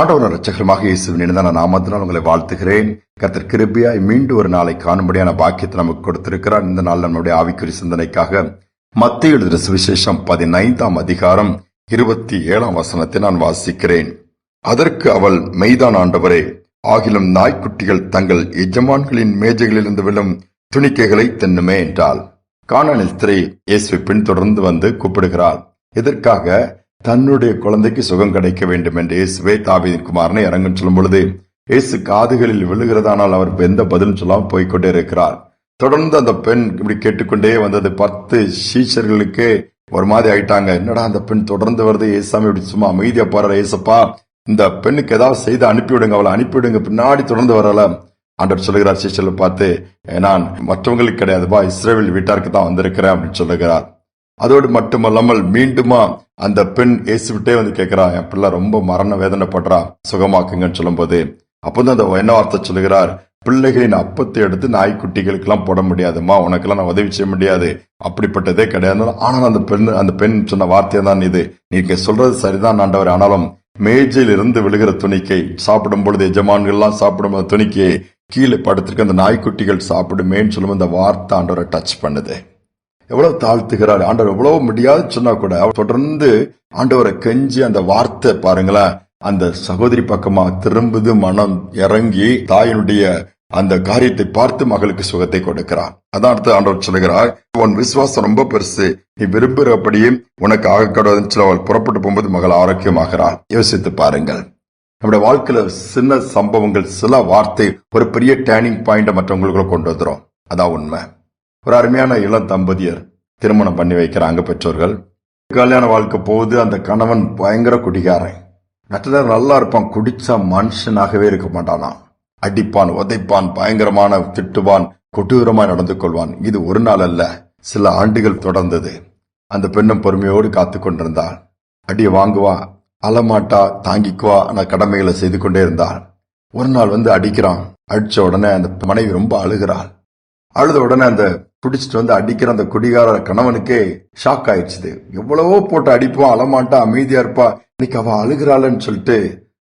ஆண்டவர் ரச்சகரமாக இயேசுவின் நாமத்தினால் உங்களை வாழ்த்துகிறேன். கர்த்தர் கிருபியாய் மீண்டும் ஒரு நாளை காணும்படியான பாக்கியத்தை நமக்கு கொடுத்திருக்கிறார். இந்த நாள் நம்முடைய ஆவிக்குறி சிந்தனைக்காக மத்திய எழுதின சுவிசேஷம் பதினைந்தாம் அதிகாரம் இருபத்தி ஏழாம் வசனத்தை நான் வாசிக்கிறேன். அதற்கு அவள் மெய்தான் ஆண்டவரே ஆகிலும் நாய்க்குட்டிகள் தங்கள் எஜமான்களின் மேஜைகளிலிருந்து விழும் துணிக்கைகளை தென்னுமே என்றாள். காணல் ஸ்திரீ இயேசுவை பின்தொடர்ந்து வந்து கூப்பிடுகிறாள் இதற்காக தன்னுடைய குழந்தைக்கு சுகம் கிடைக்க வேண்டும் என்று இயேசுவே தாவீதின் குமாரனை இறங்கும் சொல்லும் பொழுது இயேசு காதுகளில் விழுகிறதானால் அவர் எந்த பதிலும் சொல்லாமல் போய்க்கொண்டே இருக்கிறார். தொடர்ந்து அந்த பெண் இப்படி கேட்டுக்கொண்டே வந்தது. பத்து சீஷர்களுக்கு ஒரு மாதிரி ஆயிட்டாங்க. என்னடா அந்த பெண் தொடர்ந்து வருது? ஏசாமி இப்படி சும்மா அமைதியா போறாரு ஏசப்பா. இந்த பெண்ணுக்கு ஏதாவது செய்து அனுப்பிவிடுங்க. அவளை அனுப்பிவிடுங்க. பின்னாடி தொடர்ந்து வரல. ஆண்டவர் சொல்லுகிறார் சீஷர்களை பார்த்து நான் மற்றவங்களுக்கு கிடையாதுப்பா. இஸ்ரேவில் வீட்டாருக்கு தான் வந்திருக்கிறேன் அப்படின்னு சொல்லுகிறார். அதோடு மட்டுமல்லாமல் மீண்டுமா அந்த பெண் இயேசுவிட்டே வந்து கேட்கிறா என் பிள்ளை ரொம்ப மரண வேதனைப்படுறா சுகமாக்குங்கன்னு சொல்லும்போது. அப்போதான் அந்த என்ன வார்த்தை சொல்லுகிறார் பிள்ளைகளின் அப்பத்தை எடுத்து நாய்க்குட்டிகளுக்கு எல்லாம் போட முடியாதுமா உனக்கெல்லாம் நான் உதவி செய்ய முடியாது. அப்படிப்பட்டதே கிடையாது. ஆனால் அந்த பெண் அந்த பெண் சொன்ன வார்த்தையை தான் இது. நீங்க சொல்றது சரிதான் ஆண்டவர். ஆனாலும் மேஜையில் இருந்து விழுகிற துணிக்கை சாப்பிடும் பொழுது எஜமான்கள் எல்லாம் சாப்பிடும் போது துணிக்கை கீழே படுத்திருக்க அந்த நாய்க்குட்டிகள் சாப்பிடுமேன்னு சொல்லும் அந்த வார்த்தை ஆண்டவரை டச் பண்ணுது. எவ்வளவு தாழ்த்துகிறார்? ஆண்டவர் எவ்வளவு முடியாது சொன்னா கூட அவர் தொடர்ந்து ஆண்டவரை கெஞ்சி அந்த வார்த்தை பாருங்களேன் அந்த சகோதரி பக்கமா திரும்புது மனம் இறங்கி தாயினுடைய அந்த காரியத்தை பார்த்து மகளுக்கு சுகத்தை கொடுக்கிறார். அதான் அடுத்து ஆண்டவர் சொல்லுகிறார் உன் விசுவாசம் ரொம்ப பெருசு. நீ விரும்புகிறபடியே உனக்கு ஆகக்கூடாதுன்னு சொல்லி அவள் புறப்பட்டு போகும்போது மகள் ஆரோக்கியமாகிறாள். யோசித்து பாருங்கள். நம்முடைய வாழ்க்கையில சின்ன சம்பவங்கள் சில வார்த்தை ஒரு பெரிய டேர்னிங் பாயிண்ட் மற்றவங்களுக்குள்ள கொண்டு வந்துடும் அதான் உண்மை. ஒரு அருமையான இளம் தம்பதியர் திருமணம் பண்ணி வைக்கிறாங்க பெற்றோர்கள். கல்யாண வாழ்க்கை போகுது அந்த கணவன் பயங்கர குடிகாரன். மற்ற நல்லா இருப்பான் குடிச்சா மனுஷனாகவே இருக்க மாட்டானா அடிப்பான் உதைப்பான் பயங்கரமான திட்டுவான் கொடூரமாய் நடந்து கொள்வான். இது ஒரு நாள் அல்ல சில ஆண்டுகள் தொடர்ந்தது. அந்த பெண்ணும் பொறுமையோடு காத்து கொண்டிருந்தாள். அடியை வாங்குவா அலமாட்டா தாங்கிக்குவா ஆனால் கடமைகளை செய்து கொண்டே இருந்தாள். ஒரு நாள் வந்து அடிக்கிறான். அடிச்ச உடனே அந்த மனைவி ரொம்ப அழுகிறாள். அழுத உடனே அந்த பிடிச்சிட்டு வந்து அடிக்கிற அந்த குடிகார கணவனுக்கே ஷாக் ஆயிடுச்சு எவ்வளவோ போட்டு அடிப்பான் அலமாட்டா அமைதியா இருப்பா இன்னைக்கு அவ அழுகிறாளன்னு சொல்லிட்டு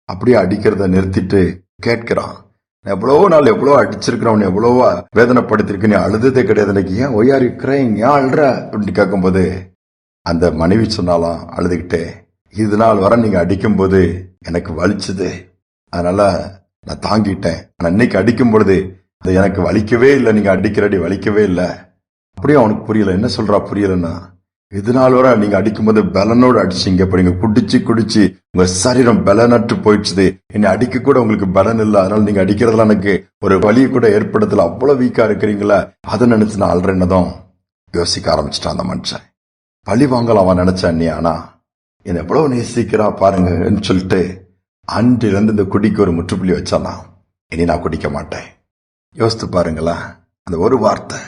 அப்படியே அடிக்கிறத நிறுத்திட்டு கேட்கிறான். எவ்வளவோ நாள் எவ்வளவோ அடிச்சிருக்கிறவன் எவ்வளவோ வேதனைப்படுத்திருக்கு நீ அழுததே கிடையாது. இன்னைக்கு ஏன் ஒய்யார் இருக்கிறேன் ஏன் அழுற? அப்படின்னு கேட்கும்போது அந்த மனைவி சொன்னாலாம் அழுதுகிட்டே இது நாள் வர நீங்க அடிக்கும்போது எனக்கு வலிச்சுது. அதனால நான் தாங்கிட்டேன். ஆனால் இன்னைக்கு அடிக்கும் பொழுது அது எனக்கு வலிக்கவே இல்லை. நீங்க அடிக்கிறடி வலிக்கவே இல்லை. அப்படியே அவனுக்கு புரியல. என்ன சொல்றா புரியலன்னா இது நாள் வரை நீங்க அடிக்கும்போது பலனோடு அடிச்சீங்க. இப்ப நீங்க குடிச்சு குடிச்சு உங்க சரீரம் பலனற்று போயிடுச்சு என்னை அடிக்க கூட உங்களுக்கு பலன் இல்லை. அதனால நீங்க அடிக்கிறதுல எனக்கு ஒரு வழியை கூட ஏற்படுத்தல. அவ்வளவு வீக்கா இருக்கிறீங்களா. அதை நினைச்சு நான் அல்றேன்னதும் யோசிக்க ஆரம்பிச்சிட்டான் அந்த மனுஷன். பழி வாங்கலாம் அவன் நினைச்சான் நீ ஆனா என்னை எவ்வளவு நேசிக்கிறா பாருங்கன்னு சொல்லிட்டு அன்றிலிருந்து இந்த குடிக்கு ஒரு முற்றுப்புள்ளி வச்சானா இனி நான் குடிக்க மாட்டேன். யோசித்து பாருங்களா அந்த ஒரு வார்த்தை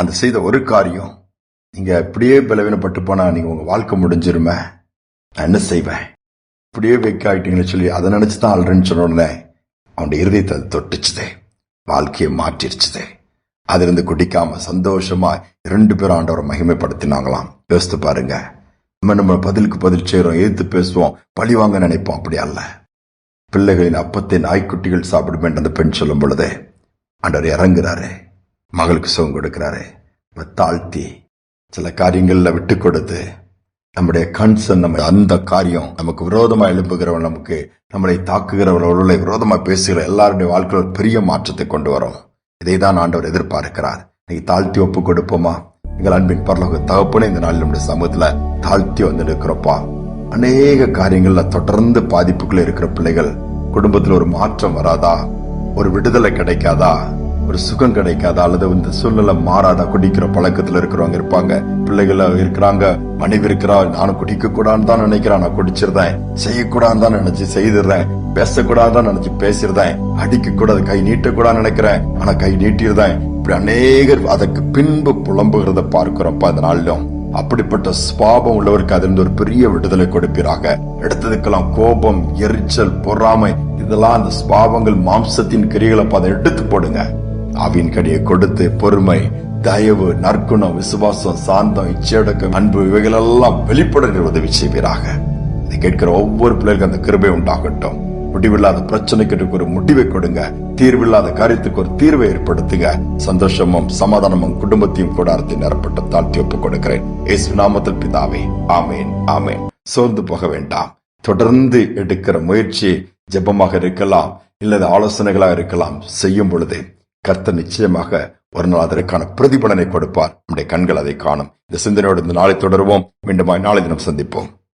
அந்த செய்த ஒரு காரியம் நீங்க இப்படியே பலவீனப்பட்டு போனா நீங்க உங்க வாழ்க்கை முடிஞ்சிருமே? நான் என்ன செய்வேன்? இப்படியே வைக்க ஆயிட்டீங்கன்னு சொல்லி அதை நினைச்சு தான் அல்றேன்னு சொன்னோடனே அவனுடைய இருதயத்தை அது தொட்டுச்சுதே. வாழ்க்கையை மாற்றிருச்சுதே அதிலிருந்து குடிக்காம சந்தோஷமா இரண்டு பேரும் ஆண்டவரை மகிமைப்படுத்தினாங்களாம். யோசித்து பாருங்க. நம்ம நம்ம பதிலுக்கு பதில் செய்கிறோம் எதிர்த்து பேசுவோம் பழி வாங்க நினைப்போம். அப்படி அல்ல. பிள்ளைகளின் அப்பத்தை நாய்க்குட்டிகள் சாப்பிடும் அந்த பெண் சொல்லும் பொழுது ஆண்டவர் இறங்குறாரு. மகளுக்கு சுகம் கொடுக்கிறாரு. இப்போ தாழ்த்தி சில காரியங்களில் விட்டு கொடுத்து நம்முடைய கன்சர்ன் நம்ம அந்த காரியம் நமக்கு விரோதமா எழுப்புகிறவன் நமக்கு நம்மளை தாக்குகிறவர்களோட விரோதமா பேசுகிற எல்லாருடைய வாழ்க்கையில் பெரிய மாற்றத்தை கொண்டு வரும். இதை தான் ஆண்டவர் எதிர்பார்க்கிறார். நீங்க தாழ்த்தி ஒப்பு கொடுப்போமா? எங்கள் அன்பின் பரலோக தகப்பனே இந்த நாள் நம்முடைய சமூகத்துல தாழ்த்தி வந்து இருக்கிறப்பா அநேக காரியங்கள்ல தொடர்ந்து பாதிப்புக்குள்ள இருக்கிற பிள்ளைகள் குடும்பத்துல ஒரு மாற்றம் வராதா? ஒரு விடுதலை கிடைக்காதா? ஒரு சுகம் கிடைக்காது அல்லது இந்த சூழ்நிலை மாறாதா குடிக்கிற பழக்கத்துல இருக்கிறவங்க இருப்பாங்க. பிள்ளைகள இருக்கிறாங்க மனைவி இருக்கிறா நானும் குடிக்க கூடாதுன்னு தான் நினைக்கிறேன். நான் குடிச்சிருந்தேன் செய்யக்கூடாதுன்னு தான் நினைச்சு செய்திருந்தேன் பேசக்கூடாதுன்னு நினைச்சு பேசிருந்தேன் அடிக்க கூடாது கை நீட்டக்கூடாதுன்னு நினைக்கிறேன். ஆனா கை நீட்டிருந்தேன் இப்படி அநேகர் அதற்கு பின்பு புலம்புகிறத பார்க்கிறப்ப இந்த நாளிலும் அப்படிப்பட்ட சுவாபம் உள்ளவருக்கு அதிலிருந்து ஒரு பெரிய விடுதலை கொடுப்பீராக. எடுத்ததுக்கெல்லாம் கோபம் எரிச்சல் பொறாமை இதெல்லாம் அந்த சுவாபங்கள் மாம்சத்தின் கிரிகளை அதை எடுத்து போடுங்க. ஆவியின் கடியை கொடுத்து பொறுமை தயவு நற்குணம் விசுவாசம் சாந்தம் இச்சையடக்கம் அன்பு இவைகளெல்லாம் வெளிப்பட உதவி செய்வீராக. இதை கேட்கிற ஒவ்வொரு பிள்ளைகளுக்கு அந்த கிருபை உண்டாகட்டும். முடிவில்லாத பிரச்சனைக்கு ஒரு முடிவை கொடுங்க. தீர்வில்லாத காரியத்துக்கு ஒரு தீர்வை ஏற்படுத்துங்க. சந்தோஷமும் சமாதானமும் குடும்பத்தையும் கூடாரத்தை நிரப்பட்டு தாழ்த்தி ஒப்புக் கொடுக்கிறேன். இயேசு நாமத்தில் பிதாவே ஆமேன் ஆமேன். சோர்ந்து போக வேண்டாம். தொடர்ந்து எடுக்கிற முயற்சி ஜெபமாக இருக்கலாம் இல்லது ஆலோசனைகளாக இருக்கலாம் செய்யும் பொழுது கர்த்த நிச்சயமாக ஒரு நாள் அதற்கான பிரதிபலனை கொடுப்பார். நம்முடைய கண்கள் அதை காணும். இந்த சிந்தனையோடு இந்த நாளை தொடருவோம். மீண்டும் நாளை தினம் சந்திப்போம்.